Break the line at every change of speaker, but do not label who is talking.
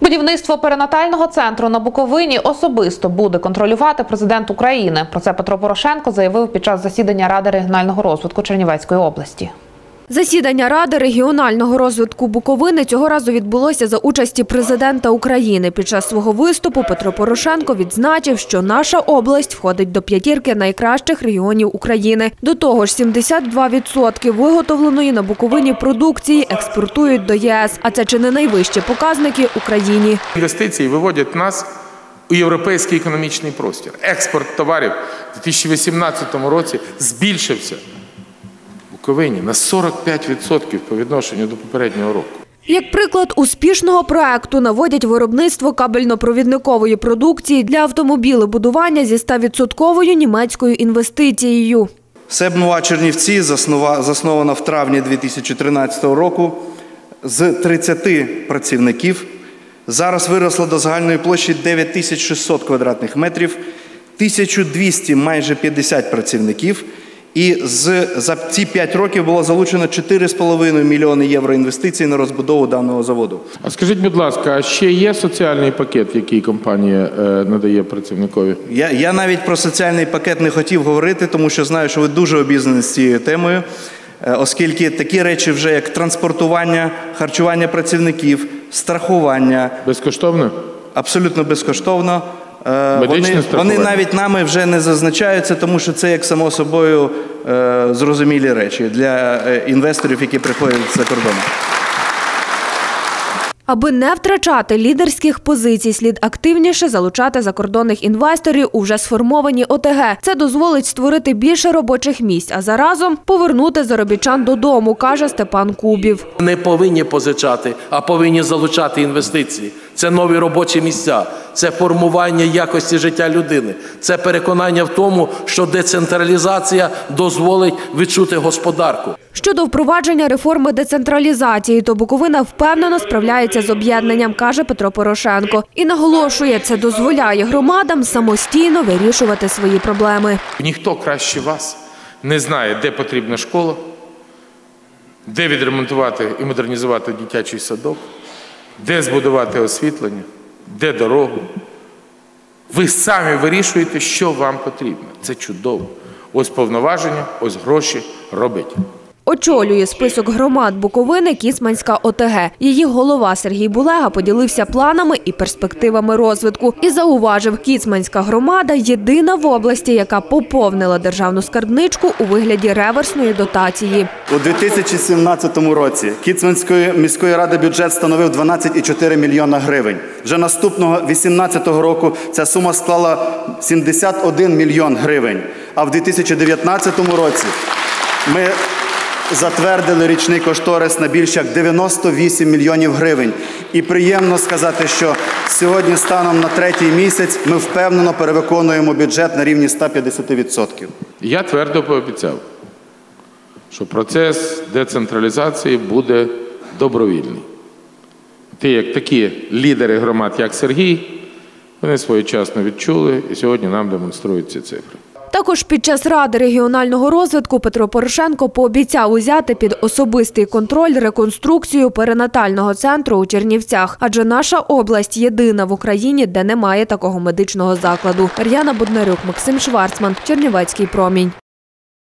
Будівництво перинатального центру на Буковині особисто буде контролювати президент України. Про це Петро Порошенко заявив під час засідання Ради регіонального розвитку Чернівецької області.
Засідання Ради регіонального розвитку Буковини цього разу відбулося за участі президента України. Під час свого виступу Петро Порошенко відзначив, що наша область входить до п'ятірки найкращих регіонів України. До того ж, 72% виготовленої на Буковині продукції експортують до ЄС, а це чи не найвищі показники Україні.
Інвестиції виводять нас у європейський економічний простір. Експорт товарів у 2018 році збільшився Буковині на 45% по відношенню до попереднього року.
Як приклад успішного проекту наводять виробництво кабельно-провідникової продукції для автомобілебудування зі 100% німецькою інвестицією.
Себнова Чернівці заснова- заснована в травні 2013 року з 30 працівників. Зараз виросла до загальної площі 9600 квадратних метрів, 1200 майже 50 працівників. І з, за ці 5 років було залучено 4,5 мільйони євро інвестицій на розбудову даного заводу.
А скажіть, будь ласка, а ще є соціальний пакет, який компанія е, надає працівникові?
Я, я навіть про соціальний пакет не хотів говорити, тому що знаю, що ви дуже обізнані з цією темою, е, оскільки такі речі, вже як транспортування, харчування працівників, страхування,
Безкоштовно?
абсолютно безкоштовно. Е, Вони, вони навіть нами вже не зазначаються, тому що це як само собою е, зрозумілі речі для е, інвесторів, які приходять за кордону.
Аби не втрачати лідерських позицій, слід активніше залучати закордонних інвесторів у вже сформовані ОТГ. Це дозволить створити більше робочих місць, а заразом повернути заробітчан додому, каже Степан Кубів.
Не повинні позичати, а повинні залучати інвестиції. Це нові робочі місця, це формування якості життя людини, це переконання в тому, що децентралізація дозволить відчути господарку.
Щодо впровадження реформи децентралізації, то Буковина впевнено справляється з об'єднанням, каже Петро Порошенко. І наголошує, це дозволяє громадам самостійно вирішувати свої проблеми.
Ніхто краще вас не знає, де потрібна школа, де відремонтувати і модернізувати дитячий садок, де збудувати освітлення, де дорогу. Ви самі вирішуєте, що вам потрібно. Це чудово. Ось повноваження, ось гроші робить.
Очолює список громад Буковини Кіцманська ОТГ. Її голова Сергій Булега поділився планами і перспективами розвитку і зауважив, Кіцманська громада єдина в області, яка поповнила державну скарбничку у вигляді реверсної дотації.
У 2017 році Кіцманської міської ради бюджет становив 12,4 мільйона гривень. Вже наступного 2018 року ця сума склала 71 мільйон гривень. А в 2019 році ми затвердили річний кошторис на більш як 98 мільйонів гривень. І приємно сказати, що сьогодні, станом на третій місяць, ми впевнено перевиконуємо бюджет на рівні 150%.
Я твердо пообіцяв, що процес децентралізації буде добровільний. Ті, як такі лідери громад, як Сергій, вони своєчасно відчули і сьогодні нам демонструють ці цифри.
Також під час Ради регіонального розвитку Петро Порошенко пообіцяв узяти під особистий контроль реконструкцію перинатального центру у Чернівцях, адже наша область єдина в Україні, де немає такого медичного закладу. Р'яна Буднарюк, Максим Шварцман, Чернівецький промінь.